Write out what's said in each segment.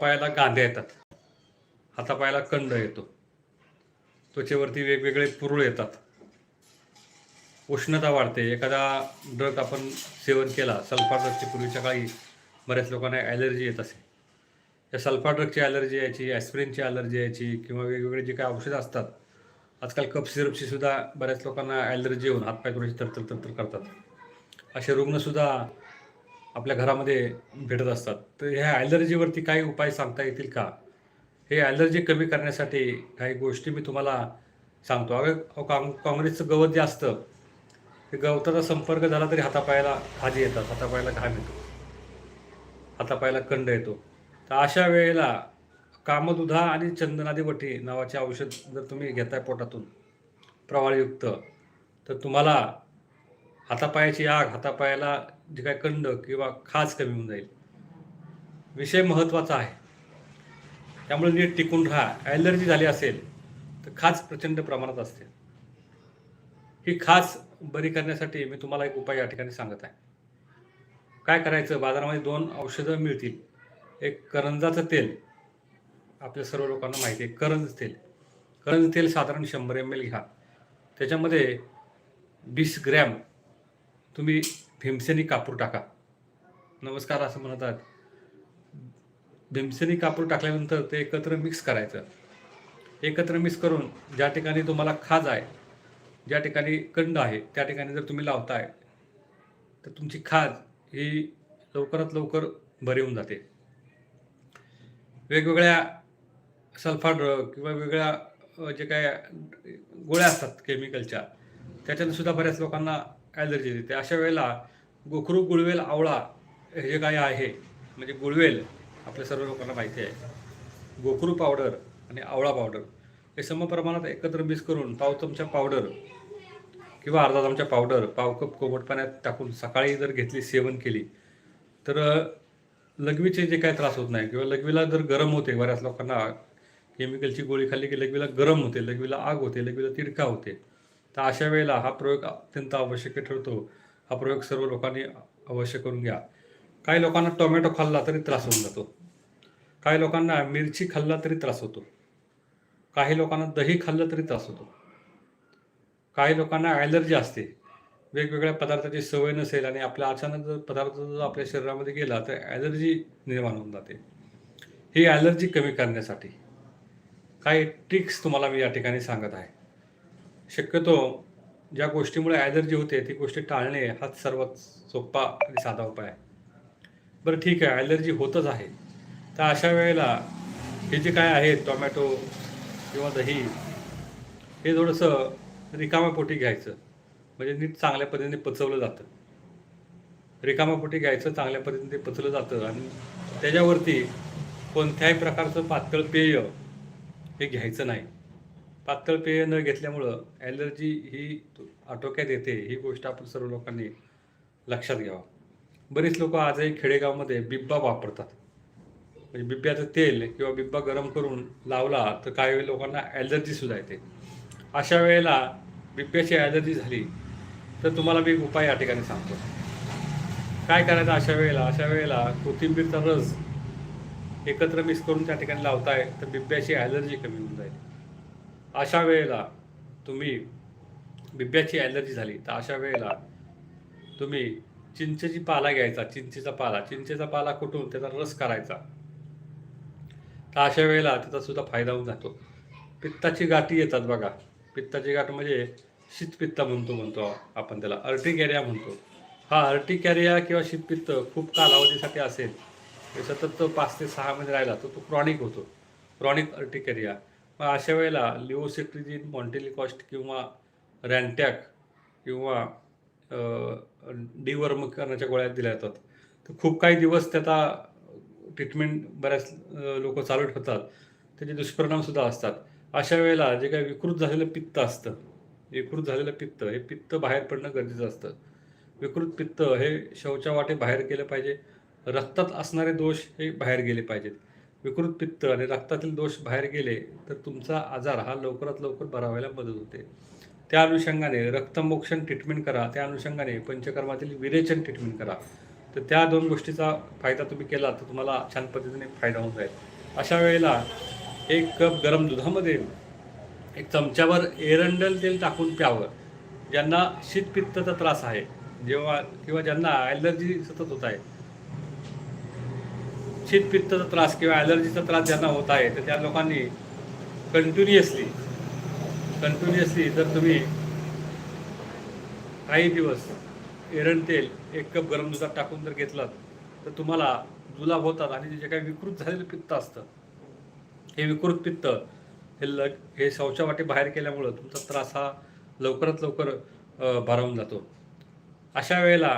पायाला गांध्या येतात. हातापायाला कंड येतो. त्वचेवरती वेगवेगळे पुरळ येतात. उष्णता वाढते. एखादा ड्रग आपण सेवन केला सल्फा ड्रगची पूर्वीच्या काळी बऱ्याच लोकांना ॲलर्जी येत असे. या सल्फा ड्रगची ॲलर्जी यायची ॲस्प्रिनची ॲलर्जी यायची किंवा वेगवेगळे जे काही औषधं असतात आजकाल कप सिरपची सुद्धा बऱ्याच लोकांना ॲलर्जी येऊन हातपाय थोडीशी तरतर तरतर करतात. असे रुग्णसुद्धा आपल्या घरामध्ये भेटत असतात. तर ह्या ॲलर्जीवरती काही उपाय सांगता येतील का? हे ॲलर्जी कमी करण्यासाठी काही गोष्टी मी तुम्हाला सांगतो. अगं काँग काँग्रेसचं गवत जे असतं ते गवताचा संपर्क झाला तरी हातापायाला खाजी येतात. हातापायाला घाम येतो. हातापायाला कंड येतो. तर अशा वेळेला कामदुधा आणि चंदनादी वटी नावाचे औषध जर तुम्ही घेताय पोटातून प्रवाळयुक्त तर तुम्हाला हातापायाची आग हातापायाला जे काय कंड किंवा खाज कमी होऊन जाईल. विषय महत्त्वाचा आहे. त्यामुळे नीट टिकून राहा. ॲलर्जी झाली असेल तर खाज प्रचंड प्रमाणात असते. ही खाज बरी करण्यासाठी मी तुम्हाला एक उपाय या ठिकाणी सांगत आहे. काय करायचं? बाजारामध्ये दोन औषधं मिळतील. एक करंजाचं तेल. आपल्या सर्व लोकांना माहिती आहे करंज तेल. करंज तेल साधारण शंभर एम एल घ्या. त्याच्यामध्ये वीस ग्रॅम तुम्ही भीमसेनी कापूर टाका. नमस्कार असं म्हणतात. भीमसेनी कापूर टाकल्यानंतर ते एकत्र मिक्स करायचं. एकत्र मिक्स करून ज्या ठिकाणी तुम्हाला खाज आहे ज्या ठिकाणी कंड आहे त्या ठिकाणी जर तुम्ही लावताय तर तुमची खाज ही लवकरात लवकर बरी होऊन जाते. वेगवेगळ्या सल्फा ड्रग किंवा वेगळ्या जे काय गोळ्या असतात केमिकलच्या त्याच्यानं सुद्धा बऱ्याच लोकांना ॲलर्जी देते अशा वेळेला गोखरू गुळवेल आवळा हे जे काय आहे? म्हणजे गुळवेल आपल्या सर्व लोकांना माहिती आहे. गोखरू पावडर आणि आवळा पावडर हे सम प्रमाणात एकत्र मिक्स करून पाव चमचा पावडर किंवा अर्धा चमचा पावडर पाव कप कोमट पाण्यात टाकून सकाळी जर घेतली सेवन केली तर लघवीचे जे काय त्रास होत नाही किंवा लघवीला जर गरम होते बऱ्याच लोकांना केमिकलची गोळी खाल्ली की लघवीला गरम होते लघवीला आग होते लघवीला तिडका होते तर अशा वेळेला हा प्रयोग अत्यंत आवश्यक ठरतो. हा प्रयोग सर्व लोकांनी अवश्य करून घ्या. काही लोकांना टोमॅटो खाल्ला तरी त्रास होऊन जातो. काही लोकांना मिरची खाल्ला तरी त्रास होतो. काही लोकांना दही खाल्लं तरी त्रास होतो. काही लोकांना ॲलर्जी असते. वेगवेगळ्या पदार्थाची सवय नसेल आणि आपल्या अचानक जर पदार्थ जर आपल्या शरीरामध्ये गेला तर ॲलर्जी निर्माण होऊन जाते. ही ॲलर्जी कमी करण्यासाठी काही ट्रिक्स तुम्हाला मी या ठिकाणी सांगत आहे. शक्यतो ज्या गोष्टीमुळे ॲलर्जी होते ती गोष्टी टाळणे हाच सर्वात सोपा आणि साधा उपाय आहे. बरं ठीक आहे ॲलर्जी होतच आहे. तर अशा वेळेला हे जे काय आहे टोमॅटो किंवा दही हे थोडंसं रिकाम्या पोटी घ्यायचं. म्हणजे नीट चांगल्या पद्धतीने पचवलं जातं. रिकाम्या पोटी घ्यायचं चांगल्या पद्धतीने पचलं जातं आणि त्याच्यावरती कोणत्याही प्रकारचं पातळ पेय हे घ्यायचं नाही. पातळ पेय न घेतल्यामुळं ॲलर्जी ही आटोक्यात येते ही गोष्ट आपण सर्व लोकांनी लक्षात घ्यावा. बरीच लोक आजही खेडेगावमध्ये बिब्बा वापरतात. म्हणजे बिब्ब्याचं तेल किंवा बिब्बा गरम करून लावला तर काही वेळी लोकांना ॲलर्जी सुद्धा येते. अशा वेळेला बिब्ब्याची ॲलर्जी झाली तर तुम्हाला मी एक उपाय या ठिकाणी सांगतो. काय करायचं अशा वेळेला? अशा वेळेला कोथिंबीरचा रस एकत्र मिक्स करून त्या ठिकाणी लावताय तर बिब्ब्याची ॲलर्जी कमी होऊन जाईल. अशा वेळेला तुम्ही बिब्ब्याची ॲलर्जी झाली तर अशा वेळेला तुम्ही चिंचेची पाला घ्यायचा चिंचेचा पाला. चिंचेचा पाला कुठून? त्याचा रस करायचा. तर अशा वेळेला त्याचा सुद्धा फायदा होऊन जातो. पित्ताची गाठी येतात बघा. पित्ताची गाठ म्हणजे शीतपित्त म्हणतो म्हणतो आपण त्याला. अर्टिकॅरिया म्हणतो. हा अर्टिकॅरिया किंवा शीतपित्त खूप कालावधीसाठी असेल. सतत तो पाच ते सहा महिने राहिला तर तो क्रॉनिक होतो. Chronic urticaria. मग अशा वेळेला लिओसिट्रिजिन मॉन्टेलिकॉस्ट किंवा रॅन्टॅक किंवा डिवर्म करण्याच्या गोळ्या दिल्या जातात. तर खूप काही दिवस त्याचा ट्रीटमेंट बऱ्याच लोक चालू ठेवतात. त्याचे दुष्परिणामसुद्धा असतात. अशा वेळेला जे काही विकृत झालेलं पित्त असतं विकृत झालेलं पित्त हे पित्त बाहेर पडणं गरजेचं असतं. विकृत पित्त हे शौचा वाटे बाहेर गेलं पाहिजे. रक्तात असणारे दोष हे बाहेर गेले पाहिजेत. विकृत पित्त आणि रक्तातील दोष बाहेर गेले तर तुमचा आजार हा लवकरात लवकर बरा व्हायला मदत होते. त्या अनुषंगाने रक्तमोक्षण ट्रीटमेंट करा. त्या अनुषंगाने पंचकर्मातील विरेचन ट्रीटमेंट करा. तर त्या दोन गोष्टीचा फायदा तुम्ही केला तर तुम्हाला छान पद्धतीने फायदा होऊन जाईल. अशा वेळेला एक कप गरम दुधामध्ये एक चमच्यावर एरंडल तेल टाकून प्यावं. ज्यांना शीतपित्ताचा त्रास आहे जेव्हा किंवा ज्यांना ॲलर्जी सतत होत आहे शीतपित्ताचा त्रास किंवा ॲलर्जीचा त्रास ज्यांना होत आहे तर त्या लोकांनी कंटिन्युअसली कंटिन्युअसली जर तुम्ही काही दिवस एरण तेल एक कप गरम दुधात टाकून जर घेतलं तर तुम्हाला जुलाब होतात आणि जे काही विकृत झालेलं पित्त असतं हे विकृत पित्त हे ल हे शौचावाटे बाहेर केल्यामुळं तुमचा त्रास हा लवकरात लवकर भरावून जातो. अशा वेळेला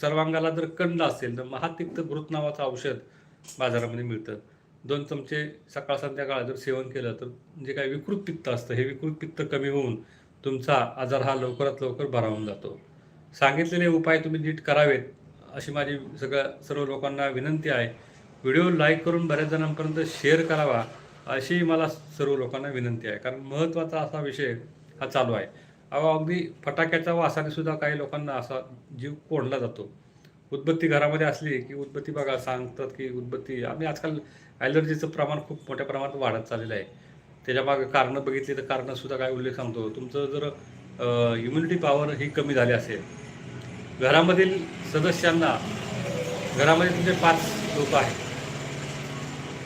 सर्वांगाला जर कंड असेल तर महातिक्त घृत नावाचं औषध बाजारामध्ये मिळतं. दोन चमचे सकाळ संध्याकाळ जर सेवन केलं तर जे काही विकृत पित्त असतं हे विकृत पित्त कमी होऊन तुमचा आजार हा लवकरात लवकर बरावून जातो. सांगितलेले उपाय तुम्ही नीट करावेत अशी माझी सगळ्या सर्व लोकांना विनंती आहे. व्हिडिओ लाईक करून बऱ्याच जणांपर्यंत शेअर करावा अशी मला सर्व लोकांना विनंती आहे. कारण महत्त्वाचा असा विषय हा चालू आहे. अगदी फटाक्याच्या वासाने सुद्धा काही लोकांना असा जीव कोंडला जातो. उदबत्ती घरामध्ये असली की उदबत्ती बघा सांगतात की उदबत्ती आम्ही आजकाल ॲलर्जीचं प्रमाण खूप मोठ्या प्रमाणात वाढत चाललेलं आहे. त्याच्यामागे कारणं बघितली तर कारणंसुद्धा काय उल्लेख सांगतो. तुमचं जर इम्युनिटी पॉवर ही कमी झाली असेल घरामधील सदस्यांना घरामध्ये तुमचे पाच लोक आहेत.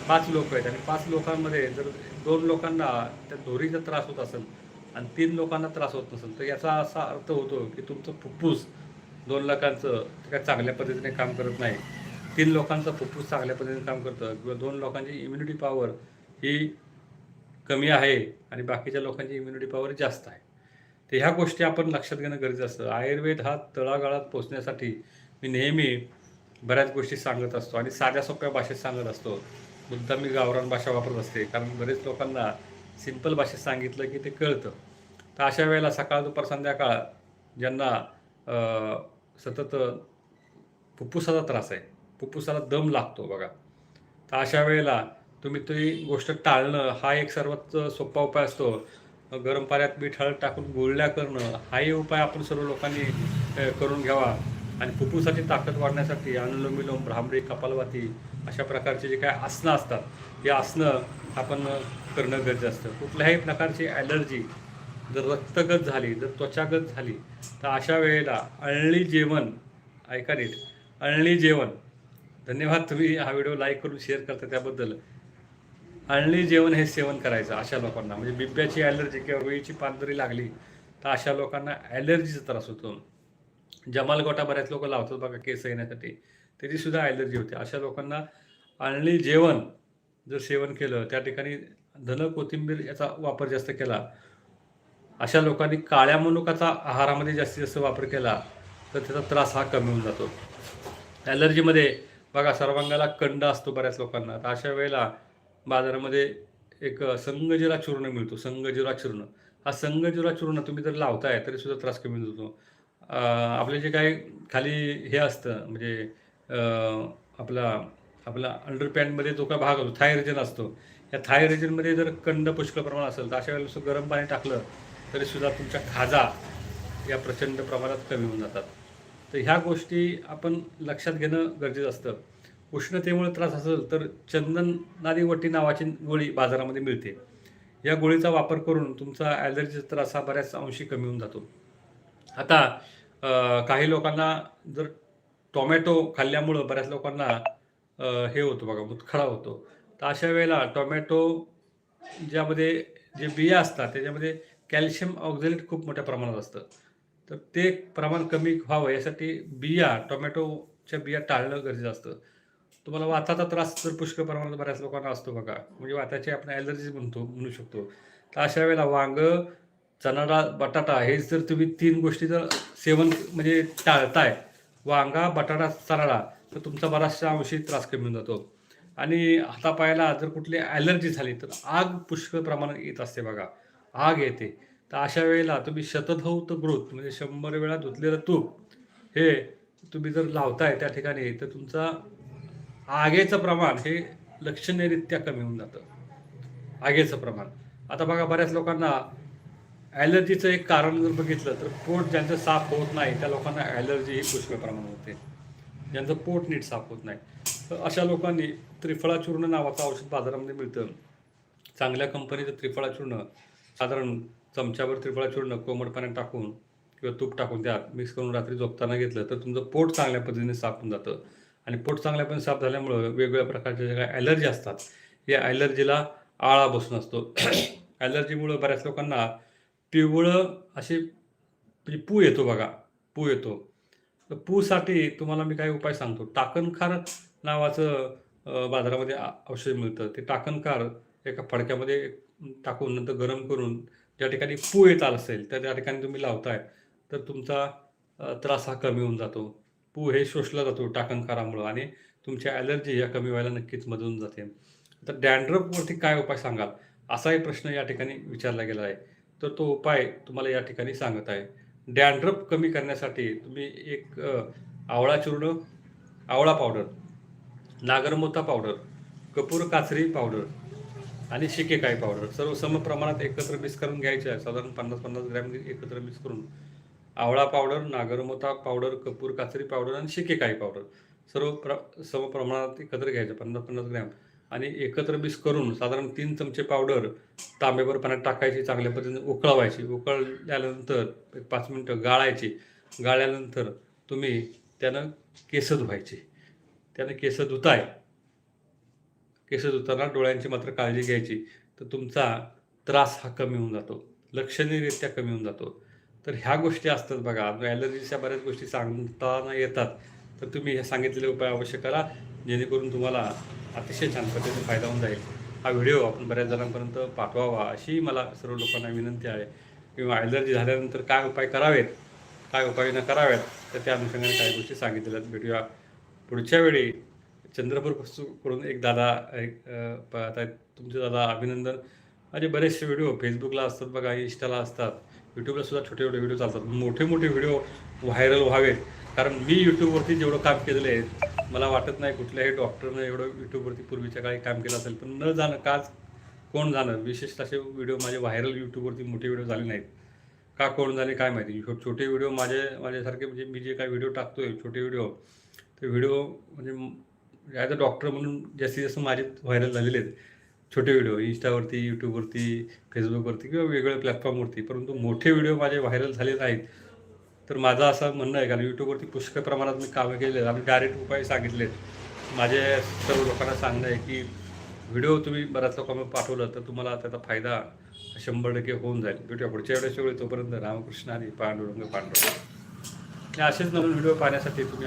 पाच लोक आहेत आणि पाच लोकांमध्ये जर दोन लोकांना त्या धोरीचा त्रास होत असेल आणि तीन लोकांना त्रास होत नसेल तर याचा असा अर्थ होतो की तुमचं फुफ्फुस दोन लाखांचं काय चांगल्या पद्धतीने काम करत नाही. तीन लोकांचं फुफ्फुस चांगल्या पद्धतीने काम करतं किंवा दोन लोकांची इम्युनिटी पॉवर ही कमी आहे आणि बाकीच्या लोकांची इम्युनिटी पॉवर जास्त आहे. तर ह्या गोष्टी आपण लक्षात घेणं गरजेचं असतं. आयुर्वेद हा तळागाळात पोचण्यासाठी मी नेहमी बऱ्याच गोष्टी सांगत असतो आणि साध्या सोप्या भाषेत सांगत असतो. मुद्दा मी गावरान भाषा वापरत असते कारण बरेच लोकांना सिंपल भाषेत सांगितलं की ते कळतं. तर अशा वेळेला सकाळ दुपार संध्याकाळ ज्यांना सतत फुफ्फुसाचा त्रास आहे फुफ्फुसाला दम लागतो बघा. तर अशा वेळेला तुम्ही ती गोष्ट टाळणं हा एक सर्वात सोपा उपाय असतो. गरम पाण्यात मीठ हळद टाकून गुळण्या करणं हाही उपाय आपण सर्व लोकांनी करून घ्यावा. आणि फुफ्फुसाची ताकद वाढण्यासाठी अनुलोम विलोम भ्रामरी कपालभाती अशा प्रकारचे जे काय आसनं असतात हे आसनं आपण करणं गरजेचं असतं. कुठल्याही प्रकारची ॲलर्जी जर रक्तगत झाली जर त्वचागत झाली तर अशा वेळेला अळणी जेवण ऐका नीट अळणी जेवण. धन्यवाद तुम्ही हा व्हिडिओ लाईक करून शेअर करता त्याबद्दल. अळणी जेवण हे सेवन करायचं अशा लोकांना. म्हणजे बिब्याची ॲलर्जी किंवा रुईची पानझरी लागली तर अशा लोकांना ॲलर्जीचा त्रास होतो. जमाल गोटा बऱ्याच लोक लावतात बघा केस येण्यासाठी. त्याचीसुद्धा ॲलर्जी होते. अशा लोकांना अळणी जेवण जर सेवन केलं त्या ठिकाणी धन कोथिंबीर याचा वापर जास्त केला अशा लोकांनी काळ्या मनुकाचा आहारामध्ये जास्तीत जास्त वापर केला तर त्याचा त्रास हा कमी होऊन जातो. ॲलर्जीमध्ये बघा सर्वांगाला कंड असतो बऱ्याच लोकांना. तर अशा वेळेला बाजारामध्ये एक संगजिरा चूर्ण मिळतो. संगजिरा चूर्ण. हा संगजिरा चूर्ण तुम्ही जर लावताय तरी सुद्धा त्रास कमी होतो. आपले जे काही खाली हे असतं म्हणजे आपला आपला अंडरपॅन्टमध्ये जो काय भाग असतो थायरिजन असतो. या थायरिजनमध्ये जर कंड पुष्कळ प्रमाण असेल तर अशा वेळेला गरम पाणी टाकलं तरीसुद्धा तुमच्या खाजा या प्रचंड प्रमाणात कमी होऊन जातात. तर ह्या गोष्टी आपण लक्षात घेणं गरजेचं असतं. उष्णतेमुळे त्रास असेल तर चंदनादी वटी नावाची गोळी बाजारामध्ये मिळते. या गोळीचा वापर करून तुमचा ॲलर्जीचा त्रास हा बऱ्याच अंशी कमी होऊन जातो. आता काही लोकांना जर टोमॅटो खाल्ल्यामुळं बऱ्याच लोकांना हे होतं बघा मुतखडा होतो. तर अशा वेळेला टोमॅटो ज्यामध्ये जे बिया असतात त्याच्यामध्ये कॅल्शियम ऑक्झलेट खूप मोठ्या प्रमाणात असतं. तर ते प्रमाण कमी व्हावं यासाठी बिया टोमॅटोच्या बिया टाळणं गरजेचं असतं. तुम्हाला वाताचा त्रास तर पुष्कळ प्रमाणात बऱ्याच लोकांना असतो बघा. म्हणजे वाताची आपण ॲलर्जी म्हणतो म्हणू शकतो. तर अशा वेळेला वांगं चणाडा बटाटा हे जर तुम्ही तीन गोष्टी जर सेवन म्हणजे टाळताय वांगा बटाटा चणाडा तर तुमचा बराचशा अंशी त्रास कमी होऊन जातो. आणि हातापायाला जर कुठली ॲलर्जी झाली तर आग पुष्कळ प्रमाणात येत असते बघा. आग येते. तर अशा वेळेला तुम्ही शतधौत ग्रोथ म्हणजे शंभर वेळा धुतलेलं तूप हे तुम्ही जर लावताय त्या ठिकाणी तर तुमचा आगेचं प्रमाण हे लक्षणीयरित्या कमी होऊन जातं. आगेचं प्रमाण. आता बघा बऱ्याच लोकांना ॲलर्जीचं एक कारण जर बघितलं तर पोट ज्यांचं साफ होत नाही त्या लोकांना ॲलर्जी ही पुष्कळ प्रमाणात होते. ज्यांचं पोट नीट साफ होत नाही. तर अशा लोकांनी त्रिफळाचूर्ण नावाचं औषध बाजारामध्ये मिळतं. चांगल्या कंपनीचं त्रिफळाचूर्ण साधारण चमच्यावर त्रिफळा चूर्ण कोमट पाण्यात टाकून किंवा तूप टाकून त्यात मिक्स करून रात्री झोपताना घेतलं तर तुमचं पोट चांगल्या पद्धतीने साफ होऊन जातं. आणि पोट चांगल्या पद्धतीने साफ झाल्यामुळं वेगवेगळ्या प्रकारच्या ज्या काही ॲलर्जी असतात या ॲलर्जीला आळा बसून असतो. ॲलर्जीमुळं बऱ्याच लोकांना पिवळं असे म्हणजे पू येतो बघा पू येतो. तर पूसाठी तुम्हाला मी काही उपाय सांगतो. टाकणखार नावाचं बाजारामध्ये औषध मिळतं. ते टाकणखार एका फडक्यामध्ये टाकून नंतर गरम करून ज्या ठिकाणी पू येत आला असेल तर त्या ठिकाणी तुम्ही लावताय तर तुमचा त्रास हा कमी होऊन जातो. पू हे शोषला जातो टाकणकारामुळं आणि तुमच्या ॲलर्जी या कमी व्हायला नक्कीच मदत होऊन जाते. तर डॅन्ड्रफवरती काय उपाय सांगाल? असाही प्रश्न या ठिकाणी विचारला गेला आहे. तर तो उपाय तुम्हाला या ठिकाणी सांगत आहे. डॅन्ड्रफ कमी करण्यासाठी तुम्ही एक आवळा चूर्ण आवळा पावडर नागरमोथा पावडर कपूर काचरी पावडर आणि शिकेकाई पावडर सर्व सम प्रमाणात एकत्र मिक्स करून घ्यायचे आहे. साधारण पन्नास पन्नास ग्रॅम एकत्र मिक्स करून. आवळा पावडर नागरमोथा पावडर कपूर काचरी पावडर आणि शिकेकाई पावडर सर्व प्र सम प्रमाणात एकत्र घ्यायचं पन्नास पन्नास ग्रॅम. आणि एकत्र मिक्स करून साधारण तीन चमचे पावडर तांब्यावर पाण्यात टाकायची चांगल्या पद्धतीने उकळवायची. उकळल्यानंतर एक पाच मिनटं गाळायची. गाळल्यानंतर तुम्ही त्यानं केस धुवायचे. त्यानं केस धुताय. केस धुताना डोळ्यांची मात्र काळजी घ्यायची. तर तुमचा त्रास हा कमी होऊन जातो. लक्षणीयरित्या कमी होऊन जातो. तर ह्या गोष्टी असतात बघा. ॲलर्जीच्या बऱ्याच गोष्टी सांगताना येतात. तर तुम्ही हे सांगितलेले उपाय अवश्य करा. जेणेकरून तुम्हाला अतिशय छान पद्धतीने फायदा होऊन जाईल. हा व्हिडिओ आपण बऱ्याच जणांपर्यंत पाठवावा अशी मला सर्व लोकांना विनंती आहे. किंवा ॲलर्जी झाल्यानंतर काय उपाय करावेत? काय उपाययोजना कराव्यात? तर त्या अनुषंगाने काही गोष्टी सांगितलेल्या भेटूया पुढच्या वेळी. चंद्रपूर करून एक दादा एक पाहत आहेत तुमचे दादा अभिनंदन. माझे बरेचसे व्हिडिओ फेसबुकला असतात बघा इंस्टाला असतात. यूट्यूबला सुद्धा छोटे छोटे व्हिडिओ चालतात. मोठे मोठे व्हिडिओ व्हायरल व्हावेत. कारण मी यूट्यूबवरती जेवढं काम केलेलं आहे मला वाटत नाही कुठल्याही डॉक्टरनं एवढं यूट्यूबवरती पूर्वीच्या काळी काम केलं असेल. पण न जाणं काच कोण जाणं? विशेषतः असे व्हिडिओ माझे व्हायरल यूट्यूबवरती मोठे व्हिडिओ झाले नाहीत. का कोण झाले काय माहिती? छो- छोटे व्हिडिओ माझे माझ्यासारखे म्हणजे मी जे काही व्हिडिओ टाकतो आहे छोटे व्हिडिओ ते व्हिडिओ म्हणजे ॲज अ डॉक्टर म्हणून जास्तीत जास्त माझे व्हायरल झालेले आहेत. छोटे व्हिडिओ इंस्टावरती यूट्यूबवरती फेसबुकवरती किंवा वेगवेगळ्या प्लॅटफॉर्मवरती परंतु मोठे व्हिडिओ माझे व्हायरल झाले नाहीत तर माझं असं म्हणणं आहे कारण यूट्यूबवरती पुष्कळ प्रमाणात मी कामं केलेली आहेत. आणि डायरेक्ट उपाय सांगितले आहेत. माझे सर्व लोकांना सांगणं आहे की व्हिडिओ तुम्ही बऱ्याच लोकांना पाठवलं तर तुम्हाला त्याचा फायदा शंभर टक्के होऊन जाईल. भेटूया पुढच्या वेळेस वेळी तोपर्यंत रामकृष्ण आणि पांडुरंग पांडुरंग. असेच नवीन व्हिडिओ पाहण्यासाठी तुम्ही